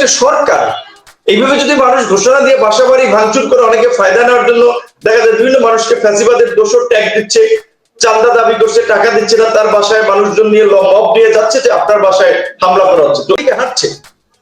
একটা সরকার এইভাবে যদি মানুষ ঘোষণা দিয়ে বাসা বাড়ি ভাঙচুর করে অনেকে ফায়দা নেওয়ার জন্য দেখা যায় বিভিন্ন মানুষকে ফ্যাসিবাদের দোষর ট্যাগ দিচ্ছে চান্দা দাবি করছে, টাকা দিচ্ছে না, তার বাসায় মানুষজন নিয়ে মব নিয়ে যাচ্ছে যে আপনার বাসায় হামলা করা হচ্ছে। তো হাঁটছে।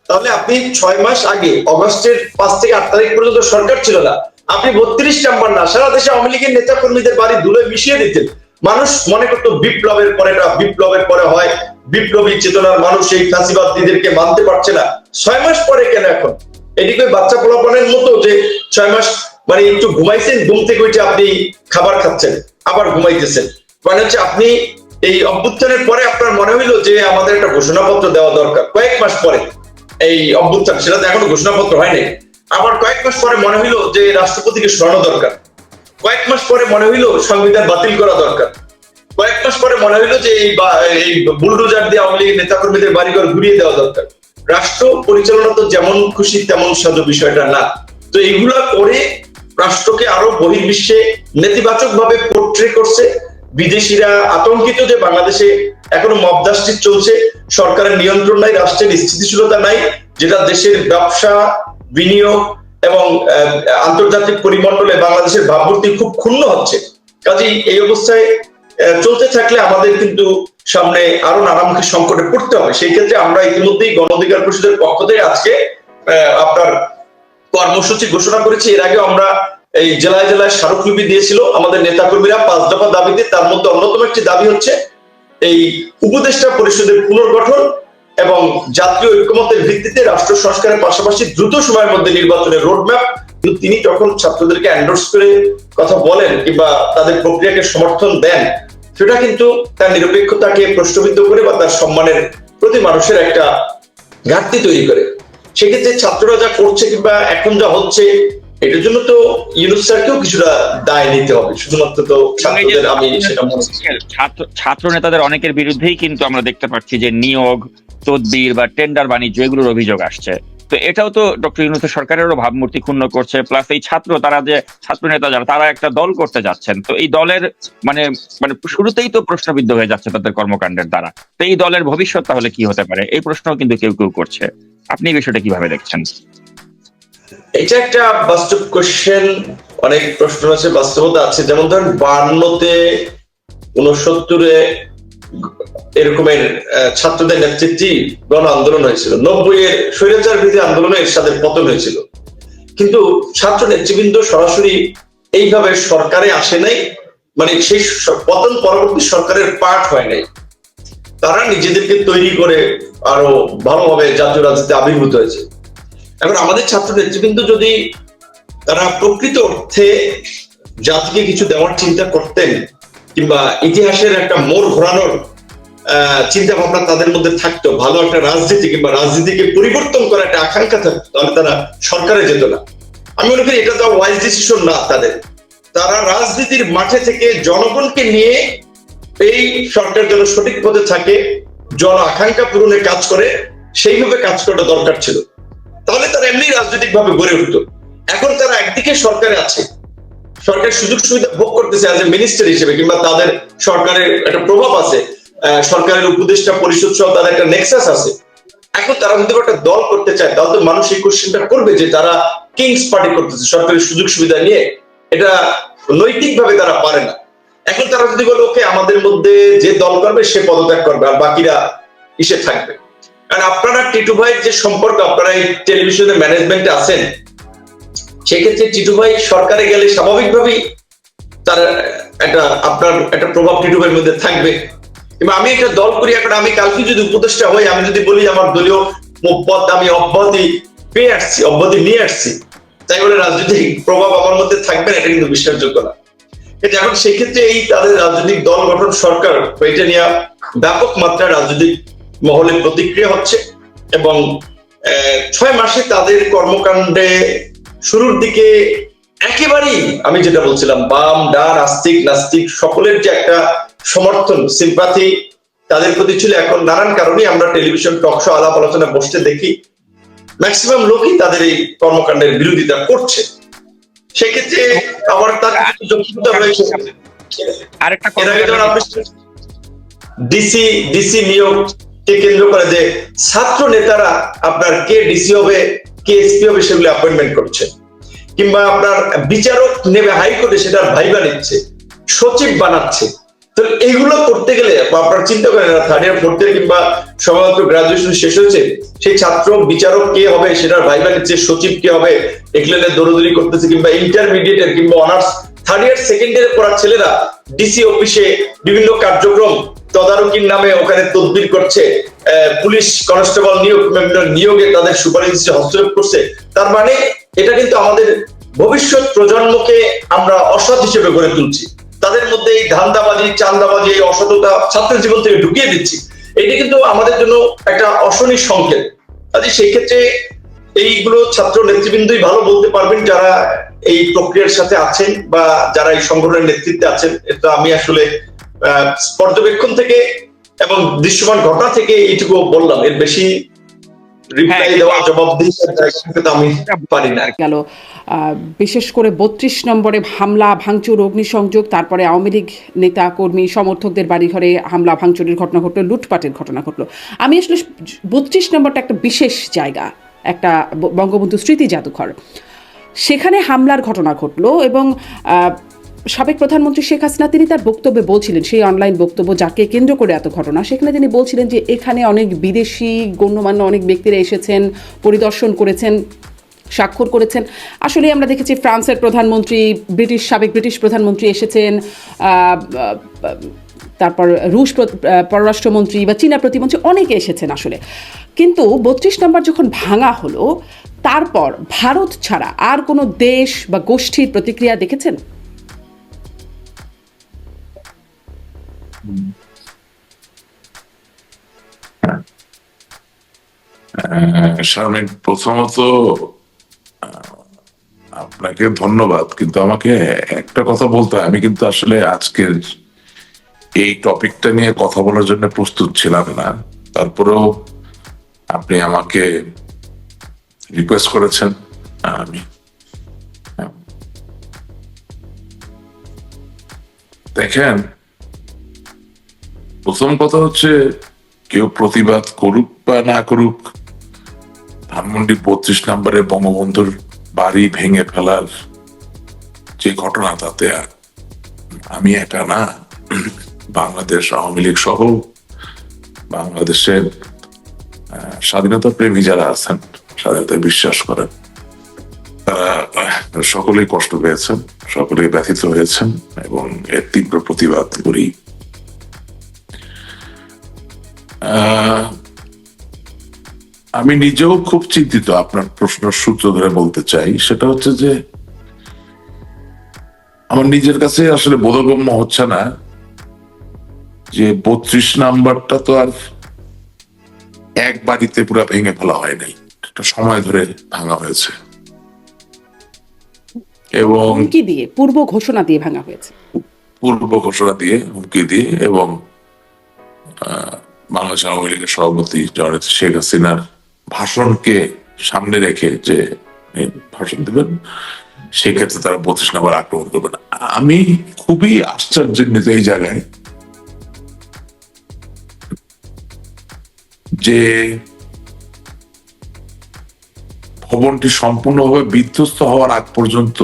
তাহলে আপনি ছয় মাস আগে, অগস্টের পাঁচ থেকে আট তারিখ পর্যন্ত সরকার ছিল না। আপনি বত্রিশ নাম্বার না, সারা দেশে আওয়ামী লীগের নেতা কর্মীদের বাড়ি ধুলে মিশিয়ে দিতেন। মানুষ মনে করতো বিপ্লবের পরে বিপ্লবের পরে হয়। বিপ্লবী চেতনার মানুষ এই ফাঁসিবাদীদেরকে মানতে পারছে না। ছয় মাস পরে কেন এখন? ওই বাচ্চা পোলাপনের মতো যে ছয় মাস মানে একটু ঘুমাইছেন, ঘুম থেকে উঠে আপনি খাবার খাচ্ছেন, আবার ঘুমাইতেছেন। মানে হচ্ছে আপনি এই অভ্যুত্থানের পরে আপনার মনে হইল যে আমাদের একটা ঘোষণাপত্র দেওয়া দরকার। কয়েক মাস পরে এই অভ্যুত্থান, সেটা তো এখনও ঘোষণাপত্র হয়নি আবার কয়েক মাস পরে মনে হইল যে রাষ্ট্রপতিকে সরানো দরকার। কয়েক মাস পরে মনে হইল সংবিধান বাতিল করা দরকার। কয়েক মাস পরে মনে হইল যে এই এই বুলডোজার দিয়ে আওয়ামী লীগের নেতাকর্মীদের বাড়িঘর ঘুরিয়ে দেওয়া দরকার। রাষ্ট্র পরিচালনা তো যেমন খুশি, তেমন সাজো বিষয়টা না। তো এইগুলা করে রাষ্ট্রকে আরও বহির্বিশ্বে নেতিবাচক ভাবে পোট্রে করছে। বিদেশিরা আতঙ্কিত যে বাংলাদেশে এখনও মবদাসটি চলছে। সরকারের নিয়ন্ত্রণ নাই, রাষ্ট্রের স্থিতিশীলতা নাই, যেটা দেশের ব্যবসা, বিনিয়োগ এবং আন্তর্জাতিক পরিমণ্ডলে বাংলাদেশের ভাবমূর্তি খুব ক্ষুণ্ণ হচ্ছে। কাজেই এই অবস্থায় চলতে থাকলে আমাদের কিন্তু সামনে আরও নানামুখী সংকটে পড়তে হবে। সেই ক্ষেত্রে আমরা ইতিমধ্যেই গণ অধিকার পরিষদের পক্ষ থেকে আজকে আপনার কর্মসূচি ঘোষণা করেছি। এর আগে আমরা এই জেলায় জেলায় স্মারকলিপি দিয়েছিল আমাদের নেতাকর্মীরা পাঁচ দফা দাবিতে। তার মধ্যে অন্যতম একটি দাবি হচ্ছে এই উপদেষ্টা পরিষদের পুনর্গঠন এবং জাতীয় ঐক্যমতের ভিত্তিতে রাষ্ট্র সংস্কারের পাশাপাশি দ্রুত সময়ের মধ্যে নির্বাচনের রোডম্যাপ কিন্তু তিনি যখন ছাত্রদেরকে এন্ডোর্স করে কথা বলেন কিংবা তাদের প্রক্রিয়াকে সমর্থন দেন সেটা কিন্তু তার নিরপেক্ষতাকে প্রশ্নবিদ্ধ করে বা তার সম্মানের প্রতি মানুষের একটা ঘাটতি তৈরি করে। সেক্ষেত্রে ছাত্ররা যা করছে কিংবা এখন যা হচ্ছে এটার জন্য তো ইউনুস স্যারকেও কিছুটা দায় নিতে হবে। শুধুমাত্র তো ছাত্রদের আমি সেটা ছাত্র ছাত্র নেতাদের অনেকের বিরুদ্ধেই কিন্তু আমরা দেখতে পাচ্ছি যে নিয়োগ তদবির বা টেন্ডার বাণিজ্য এগুলোর অভিযোগ আসছে। তো এটাও তো ডক্টর ইউনুসের সরকারেরও ভাবমূর্তি ক্ষুণ্ণ করছে। প্লাস এই ছাত্র, তারা যে ছাত্র নেতা যারা, তারা একটা দল করতে যাচ্ছেন। তো এই দলের মানে মানে শুরুতেই তো প্রশ্নবিদ্ধ হয়ে যাচ্ছে তাদের কর্মকাণ্ডের দ্বারা। তো এই দলের ভবিষ্যৎ তাহলে কি হতে পারে? এই প্রশ্নও কিন্তু কেউ কেউ করছে। আপনি এই বিষয়টা কীভাবে দেখছেন? এটা একটা বাস্তব কোশ্চেন অনেক প্রশ্ন আছে, বাস্তবতা আছে। যেমন ধরেন বান্নতে উনসত্তরে এরকমের ছাত্রদের নেতৃত্বে গণ আন্দোলন হয়েছিল। নব্বই এর স্বৈরাচার বিরোধী আন্দোলনে এরশাদের পতন হয়েছিল। কিন্তু ছাত্র নেতৃবৃন্দ সরাসরি এইভাবে সরকারে আসে নাই মানে সেই পতন পরবর্তী সরকারের পার্ট হয় নাই। তারা নিজেদেরকে তৈরি করে আরও ভালোভাবে জাতীয় রাজনীতিতে আবির্ভূত হয়েছে। এখন আমাদের ছাত্র নেতৃবৃন্দ যদি তারা প্রকৃত অর্থে জাতিকে কিছু দেওয়ার চিন্তা করতেন কিংবা ইতিহাসের একটা মোড় ঘোরানোর চিন্তা ভাবনা তাদের মধ্যে থাকতো, ভালো একটা রাজনীতি কিংবা রাজনীতিকে পরিবর্তন করার একটা আকাঙ্ক্ষা থাকতো, তাহলে তারা সরকারে যেত না। আমি মনে করি এটা তো ওয়াইজ ডিসিশন না তাদের। তারা রাজনীতির মাঠে থেকে জনগণকে নিয়ে এই সরকার যেন সঠিক পথে থাকে, জন আকাঙ্ক্ষা পূরণে কাজ করে, সেইভাবে কাজ করাটা দরকার ছিল। তাহলে তারা এমনি রাজনৈতিক ভাবে গড়ে উঠতো। এখন তারা একদিকে সরকারে আছে সরকার সুযোগ সুবিধা ভোগ করতেছে অ্যাজ এ মিনিস্টার হিসেবে কিংবা তাদের সরকারের একটা প্রভাব আছে সরকারের উপদেষ্টা পরিষদ সহ তাদের একটা নেক্সাস আছে। এখন তারা যদি একটা দল করতে চায়, তাহলে তো মানুষ এই কোশ্চেনটা করবে যে তারা কিংস পার্টি করতেছে, সরকারের সুযোগ সুবিধা নিয়ে। এটা নৈতিকভাবে তারা পারে না। এখন তারা যদি বলে ওকে আমাদের মধ্যে যে দল করবে, সে পদত্যাগ করবে, আর বাকিরা ইসে থাকবে। কারণ আপনারা টিটু ভাইয়ের যে সম্পর্ক, আপনারা এই টেলিভিশনের ম্যানেজমেন্টে আছেন সেক্ষেত্রে টিটু ভাই সরকারে গেলে স্বাভাবিকভাবেই তার একটা, আপনার একটা প্রভাব টিটু ভাইয়ের মধ্যে থাকবে। এবং আমি একটা দল করি, এখন আমি কালকে যদি উপদেষ্টা হই, আমি যদি বলি আমার দলীয় পদ আমি অব্যাহতি পেয়ে আসছি, অব্যাহতি নিয়ে আসছি, তাই বলে রাজনৈতিক প্রভাব আমার মধ্যে থাকবে না, এটা কিন্তু বিশ্বাসযোগ্য না। এখন সেক্ষেত্রে এই তাদের রাজনৈতিক দল গঠন সরকার, এটা নিয়ে ব্যাপক মাত্রায় রাজনৈতিক মহলে প্রতিক্রিয়া হচ্ছে এবং ছয় মাসে তাদের কর্মকাণ্ডে শুরুর দিকে একেবারেই আমি যেটা বলছিলাম বাম ডান আস্তিক নাস্তিক সকলের যে একটা সমর্থন সিম্পাথি তাদের প্রতি ছিল এখন নানান কারণে আমরা টেলিভিশন টক শো আলাপ আলোচনা বসতে দেখি। ম্যাক্সিমাম লোকই তাদের এই কর্মকাণ্ডের বিরোধিতা করছে। সেক্ষেত্রে আবার তার যোগ্যতা রয়েছে। আরেকটা ডিসি ডিসি নিয়োগ কে কেন্দ্র করে যে ছাত্র নেতারা আপনার কে ডিসি হবে কে এসপি হবে সেগুলো অ্যাপয়েন্টমেন্ট করছে। কিংবা আপনার বিচারক নেবে হাইকোর্টে সেটার ভাইবা নিচ্ছে, সচিব বানাচ্ছে। তো এইগুলো করতে গেলে আপনারা চিন্তা করেন থার্ড ইয়ার ফোর্থ ইয়ার কিংবা সবেমাত্র গ্রাজুয়েশন শেষ হয়েছে, সেই ছাত্র বিচারক কে হবে, সেটার ভাইবা নিচ্ছে, সচিব কে হবে এগুলো দৌড়দৌড়ি করতেছে, কিংবা ইন্টারমিডিয়েটের কিংবা honours third year second year পড়ার ছেলেরা ডিসি অফিসে বিভিন্ন কার্যক্রম তদারকির নামে ওখানে তদবির করছে পুলিশ কনস্টেবল নিয়োগ নিয়োগে তাদের সুপারিশ হস্তক্ষেপ করছে। তার মানে এটা কিন্তু আমাদের ভবিষ্যৎ প্রজন্মকে আমরা অসৎ হিসেবে গড়ে তুলছি। তাদের মধ্যে এই ধান্দাবাজি, চান্দাবাজি, এই অসততা ছাত্র জীবন থেকে ঢুকিয়ে দিচ্ছি। এটা কিন্তু আমাদের জন্য একটা অশনি সংকেত। কাজে সেই ক্ষেত্রে এইগুলো ছাত্র নেতৃবৃন্দই ভালো বলতে পারবেন যারা এই প্রক্রিয়ার সাথে আছেন বা যারা এই সংগঠনের নেতৃত্বে আছেন, এটা আমি আসলে পর্যবেক্ষণ থেকে এবং দৃশ্যমান ঘটনা থেকে এইটুকু বললাম। এর বেশি হ্যাঁ, গেল বিশেষ করে বত্রিশ নম্বরে হামলা ভাঙচুর অগ্নিসংযোগ তারপরে আওয়ামী লীগ নেতা কর্মী সমর্থকদের বাড়িঘরে হামলা ভাঙচুরের ঘটনা ঘটলো লুটপাটের ঘটনা ঘটলো। আমি আসলে বত্রিশ নম্বরটা একটা বিশেষ জায়গা একটা বঙ্গবন্ধু স্মৃতি জাদুঘর। সেখানে হামলার ঘটনা ঘটলো এবং আহ, সাবেক প্রধানমন্ত্রী শেখ হাসিনা, তিনি তার বক্তব্যে বলছিলেন, সেই অনলাইন বক্তব্য যাকে কেন্দ্র করে এত ঘটনা, সেখানে তিনি বলছিলেন যে এখানে অনেক বিদেশি গণ্যমান্য অনেক ব্যক্তিরা এসেছেন, পরিদর্শন করেছেন, স্বাক্ষর করেছেন। আসলে আমরা দেখেছি ফ্রান্সের প্রধানমন্ত্রী, ব্রিটিশ, সাবেক ব্রিটিশ প্রধানমন্ত্রী এসেছেন তারপর রুশ প্র- পররাষ্ট্রমন্ত্রী বা চীনা প্রতিমন্ত্রী অনেকে এসেছেন আসলে। কিন্তু বত্রিশ নম্বর যখন ভাঙা হলো, তারপর ভারত ছাড়া আর কোনো দেশ বা গোষ্ঠীর প্রতিক্রিয়া দেখেছেন? শারমিন প্রথমত আপনাকে ধন্যবাদ, কিন্তু আমাকে একটা কথা বলতে হয়। আমি কিন্তু আসলে আজকের এই টপিকটা নিয়ে কথা বলার জন্য প্রস্তুত ছিলাম না। তারপরেও আপনি আমাকে রিকোয়েস্ট করেছেন আমি দেখেন প্রথম কথা হচ্ছে, কেউ প্রতিবাদ করুক বা না করুক, ধানমন্ডি বত্রিশ নম্বরে বঙ্গবন্ধুর বাড়ি ভেঙে ফেলার যে ঘটনা তাতে আমি একা না। বাংলাদেশ আওয়ামী লীগ সহ বাংলাদেশের স্বাধীনতা প্রেমী যারা আছেন স্বাধীনতায় বিশ্বাস করেন, তারা সকলেই কষ্ট পেয়েছেন, সকলেই ব্যথিত হয়েছেন এবং এর তীব্র প্রতিবাদ করি। আমি নিজেও খুব চিন্তিত আপনার প্রশ্নের সূত্র ধরে বলতে চাই। সেটা হচ্ছে যে আমার নিজের কাছে আসলে বোধগম্য হচ্ছে না যে বত্রিশ নাম্বারটা তো আর এক বাড়িতে পুরো ভেঙে ফেলা হয় নাই একটা সময় ধরে ভাঙা হয়েছে। এবং হুমকি দিয়ে পূর্ব ঘোষণা দিয়ে ভাঙা হয়েছে। পূর্ব ঘোষণা দিয়ে হুমকি দিয়ে এবং আহ, বাংলাদেশ আওয়ামী লীগের সভাপতি জননেত্রী শেখ হাসিনার ভাষণকে সামনে রেখে যে ভাষণ দেবেন, সেক্ষেত্রে তারা বত্রিশ নম্বর আক্রমণ করবেন। আমি খুবই আশ্চর্যান্বিত এই জায়গায় যে ভবনটি সম্পূর্ণভাবে বিধ্বস্ত হওয়ার আগ পর্যন্ত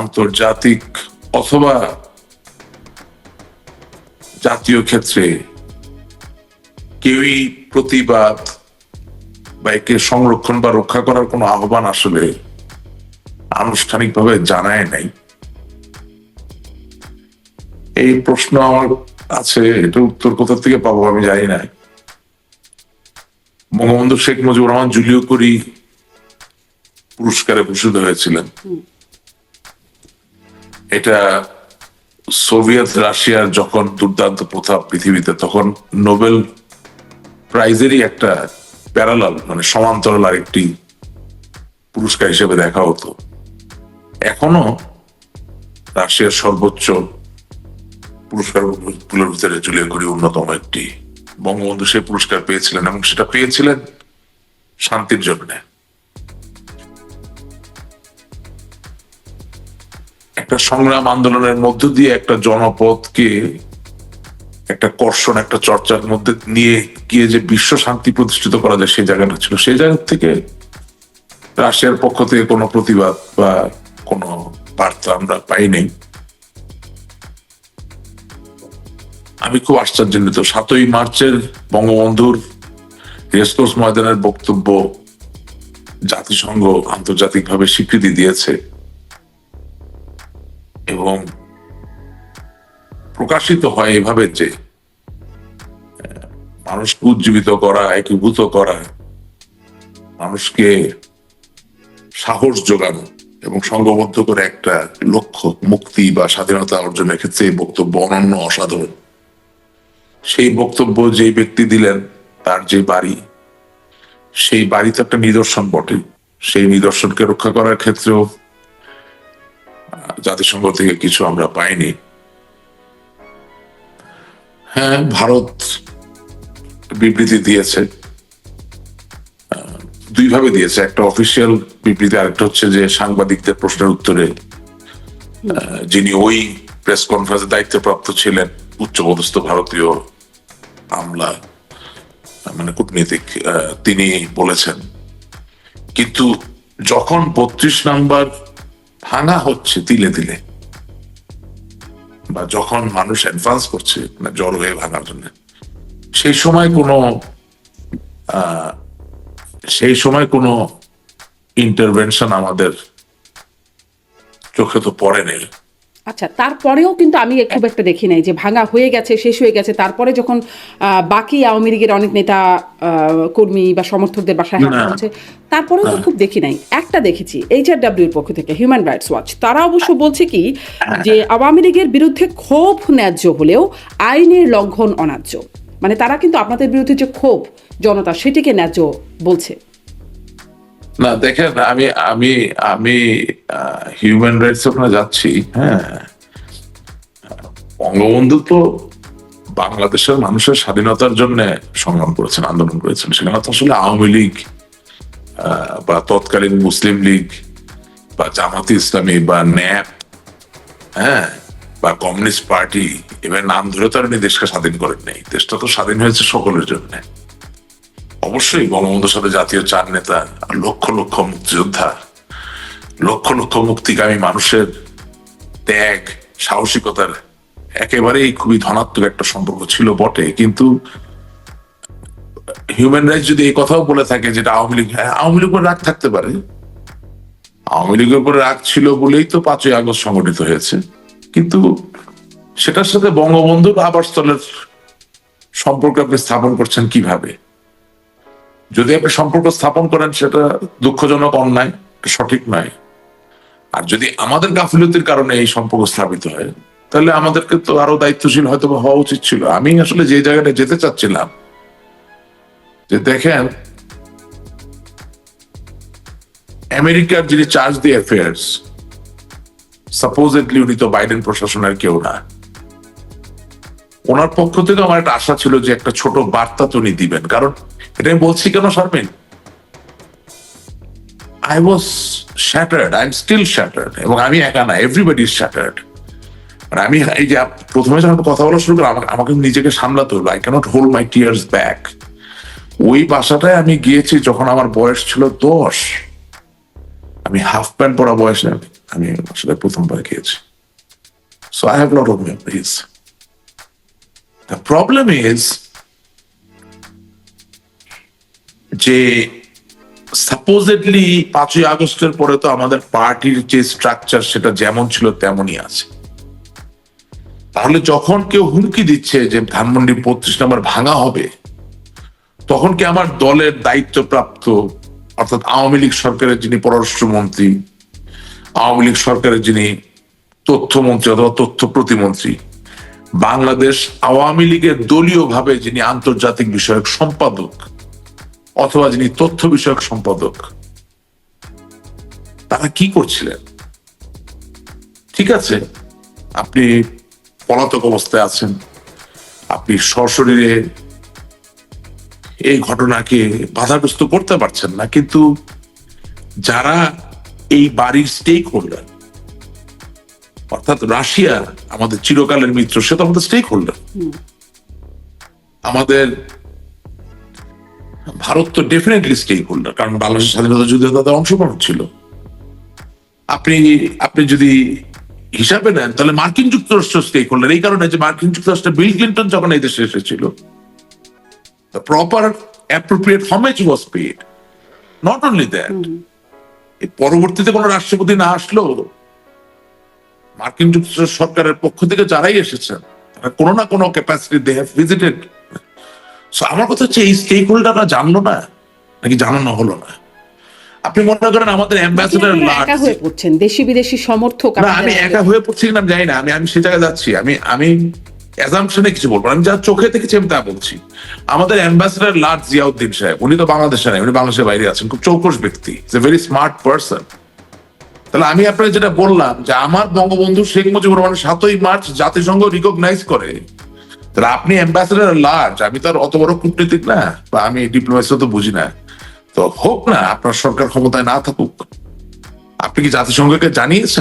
আন্তর্জাতিক অথবা জাতীয় ক্ষেত্রে কেউই প্রতিবাদ বা একে সংরক্ষণ বা রক্ষা করার কোনো আহ্বান আসলে আনুষ্ঠানিকভাবে জানায় নাই। এই প্রশ্ন আমার আছে এটা উত্তর কোথা থেকে পাবো আমি জানি না। বঙ্গবন্ধু শেখ মুজিবুর রহমান জুলিও করি পুরস্কারে ভূষিত হয়েছিলেন। এটা সোভিয়েত রাশিয়ার যখন দুর্দান্ত প্রথা পৃথিবীতে, তখন নোবেল প্রাইজেরই একটা প্যারালাল মানে সমান্তরাল আরেকটি পুরস্কার হিসেবে দেখা হতো। এখনও রাশিয়ার সর্বোচ্চ পুরস্কারগুলোর ভিতরে জুলিও করি অন্যতম একটি বঙ্গবন্ধু সেই পুরস্কার পেয়েছিলেন এবং সেটা পেয়েছিলেন শান্তির জন্য। একটা সংগ্রাম আন্দোলনের মধ্য দিয়ে একটা জনপদকে একটা কর্ষণ, একটা চর্চার মধ্যে নিয়ে গিয়ে যে বিশ্ব শান্তি প্রতিষ্ঠিত করা যায়, সেই জায়গাটা ছিল। সেই জায়গা থেকে রাশিয়ার পক্ষ থেকে কোনো প্রতিবাদ বা কোনো বার্তা আমরা পাইনি। আমি খুব আশ্চর্যান্বিত সাতই মার্চের বঙ্গবন্ধুর রেসকোর্স ময়দানের বক্তব্য জাতিসংঘ আন্তর্জাতিকভাবে স্বীকৃতি দিয়েছে। এবং প্রকাশিত হয় এভাবে যে মানুষকে উজ্জীবিত করা, একীভূত করা, মানুষকে সাহস যোগানো এবং সংঘবদ্ধ করে একটা লক্ষ্য, মুক্তি বা স্বাধীনতা অর্জনের ক্ষেত্রে বক্তব্য অনন্য অসাধারণ। সেই বক্তব্য যে ব্যক্তি দিলেন, তার যে বাড়ি, সেই বাড়ি তো একটা নিদর্শন বটে। সেই নিদর্শনকে রক্ষা করার ক্ষেত্রেও জাতিসংঘ থেকে কিছু আমরা পাইনি। হ্যাঁ ভারত বিবৃতি দিয়েছে। দুইভাবে দিয়েছে। একটা অফিসিয়াল বিবৃতি, আরেকটা হচ্ছে যে সাংবাদিকদের প্রশ্নের উত্তরে যিনি ওই প্রেস কনফারেন্সে দায়িত্বপ্রাপ্ত ছিলেন, উচ্চপদস্থ ভারতীয় আমলা মানে কূটনীতিক তিনি বলেছেন। কিন্তু যখন বত্রিশ নাম্বার ভাঙা হচ্ছে তিলে তিলে। বা যখন মানুষ অ্যাডভান্স করছে না জড়ো হয়ে ভাঙার জন্য। সেই সময় কোনো সেই সময় কোনো ইন্টারভেনশন আমাদের চোখে তো পড়ে নেই। আচ্ছা তারপরেও কিন্তু আমি খুব একটা দেখি নাই যে ভাঙা হয়ে গেছে শেষ হয়ে গেছে। তারপরে যখন বাকি আওয়ামী লীগের অনেক নেতা কর্মী বা সমর্থকদের বাসায় হামলা হচ্ছে তারপরেও তো খুব দেখি নাই। একটা দেখেছি এইচআরডব্লিউর পক্ষ থেকে হিউম্যান রাইটস ওয়াচ তারা অবশ্য বলছে কি যে আওয়ামী লীগের বিরুদ্ধে ক্ষোভ ন্যায্য হলেও আইনের লঙ্ঘন অন্যায্য মানে তারা কিন্তু আপনাদের বিরুদ্ধে যে ক্ষোভ জনতা সেটিকে ন্যায্য বলছে। না, দেখেন, আমি আমি আমি হিউম্যান রাইটস ওখানে যাচ্ছি হ্যাঁ। বঙ্গবন্ধু তো বাংলাদেশের মানুষের স্বাধীনতার জন্য সংগ্রাম করেছেন, আন্দোলন করেছেন। সেখানে তো আসলে আওয়ামী লীগ বা তৎকালীন মুসলিম লীগ, বা জামাতি ইসলামী, বা ন্যাপ হ্যাঁ বা কমিউনিস্ট পার্টি, এবার নাম ধরে তো আর দেশকে স্বাধীন করেন নাই। দেশটা তো স্বাধীন হয়েছে সকলের জন্য। অবশ্যই বঙ্গবন্ধুর সাথে জাতীয় চার নেতা, লক্ষ লক্ষ মুক্তিযোদ্ধা, লক্ষ লক্ষ মুক্তিকামী মানুষের ত্যাগ, সাহসিকতার একেবারেই খুবই ধনাত্মক একটা সম্পর্ক ছিল বটে। কিন্তু হিউম্যান রাইটস যদি এই কথাও বলে থাকে যেটা আওয়ামী লীগ হ্যাঁ আওয়ামী লীগের রাগ থাকতে পারে। আওয়ামী লীগের উপরে রাগ ছিল বলেই তো পাঁচই আগস্ট সংগঠিত হয়েছে। কিন্তু সেটার সাথে বঙ্গবন্ধুর আবাসস্থলের সম্পর্ক আপনি স্থাপন করছেন কীভাবে? যদি আপনি সম্পর্ক স্থাপন করেন, সেটা দুঃখজনক, অন্যায় সঠিক নয়। আর যদি আমাদের গাফিলতির কারণে এই সম্পর্ক স্থাপিত হয়, তাহলে আমাদেরকে তো আরও দায়িত্বশীল হয়তো হওয়া উচিত ছিল। আমি আসলে যে জায়গাটা যেতে চাচ্ছিলাম, যে দেখেন, আমেরিকার যিনি চার্জ দি অ্যাফেয়ার্স সাপোজেডলি উনি তো বাইডেন প্রশাসনের কেউ না। ওনার পক্ষ থেকে আমার একটা আশা ছিল যে একটা ছোট বার্তা তো উনি দিবেন। কারণ এটা আমি বলছি কেন, Sharmin? I was shattered I am still shattered এবং আমি একা না এভরিবডি ইজ শ্যাটার্ড মানে আমি এই যে প্রথমে যখন কথা বলা শুরু করলাম, আমাকে- নিজেকে সামলাতে হলো। I can't hold my tears back ওই বাসাটায় আমি গিয়েছি যখন আমার বয়স ছিল দশ। আমি হাফ প্যান্ট পরা বয়সে আমি- আসলে প্রথমবার গিয়েছি। So I have lot of memories the problem is যে সাপোজেডলি পাঁচই আগস্টের পরে তো আমাদের পার্টির যে স্ট্রাকচার সেটা যেমন ছিল তেমনই আছে। তাহলে যখন কেউ হুমকি দিচ্ছে যে ধানমন্ডি বত্রিশ নম্বর ভাঙা হবে, তখন কি আমার দলের দায়িত্বপ্রাপ্ত, অর্থাৎ আওয়ামী লীগ সরকারের যিনি পররাষ্ট্রমন্ত্রী, আওয়ামী লীগ সরকারের যিনি তথ্যমন্ত্রী অথবা তথ্য প্রতিমন্ত্রী, বাংলাদেশ আওয়ামী লীগের দলীয় ভাবে যিনি আন্তর্জাতিক বিষয়ক সম্পাদক অথবা যিনি তথ্য বিষয়ক সম্পাদক তারা কি করছিলেন? ঠিক আছে আপনি পলাতক অবস্থায় আছেন আপনি সশরীরে এই ঘটনাকে বাধাগ্রস্ত করতে পারছেন না কিন্তু যারা এই বাড়ির স্টেক হোল্ডার অর্থাৎ রাশিয়া আমাদের চিরকালের মিত্র সে তো আমাদের স্টেক হোল্ডার আমাদের ভারত তো ডেফিনেটলি স্টেক হোল্ডার কারণ বাংলাদেশের স্বাধীনতা যুদ্ধে তাদের অংশগ্রহণ ছিল। আপনি আপনি যদি হিসাবে নেন তাহলে মার্কিন যুক্তরাষ্ট্র স্টেক হোল্ডার এই কারণে যে মার্কিন যুক্তরাষ্ট্র বিল ক্লিন্টন যখন এই দেশে এসেছিল proper appropriate homage was paid not only that পরবর্তীতে কোনো রাষ্ট্রপতি না আসলেও মার্কিন যুক্তরাষ্ট্র সরকারের পক্ষ থেকে যারাই এসেছেন তারা কোনো না কোনো ক্যাপাসিটি দে হ্যাভ ভিজিটেড আমার কথা হচ্ছে এই স্টেক হোল্ডাররা জানলো না? নাকি জানানো হলো না? আপনি মনে করেন আমাদের অ্যাম্বাসেডার একা হয়ে পড়ছেন দেশি বিদেশি সমর্থক না আমি একা হয়ে পড়ছি জানি না আমি আমি সে জায়গায় যাচ্ছি। আমি আমি অ্যাজাম্পশনে কিছু বলব আমি যা চোখে দেখেছি আমি তা বলছি। আমাদের অ্যাম্বাসেডার জিয়াউদ্দিন সাহেব উনি তো বাংলাদেশে নেই উনি বাংলাদেশের বাইরে আছেন খুব চৌকস ব্যক্তি। এ ভেরি স্মার্ট পার্সন তাহলে আমি আপনাকে যেটা বললাম যে আমার বঙ্গবন্ধু শেখ মুজিবুর রহমান সাতই মার্চ জাতিসংঘ রিকগনাইজ করে তাহলে আপনি অ্যাম্বাসেডার লার্জ আমি তো আর অত বড় কূটনীতিক না, বা আমি ডিপ্লোমেসি তো বুঝি না। তো হোক না, আপনার সরকার ক্ষমতায় না থাকুক। আপনি কি জাতিসংঘকে জানিয়েছেন?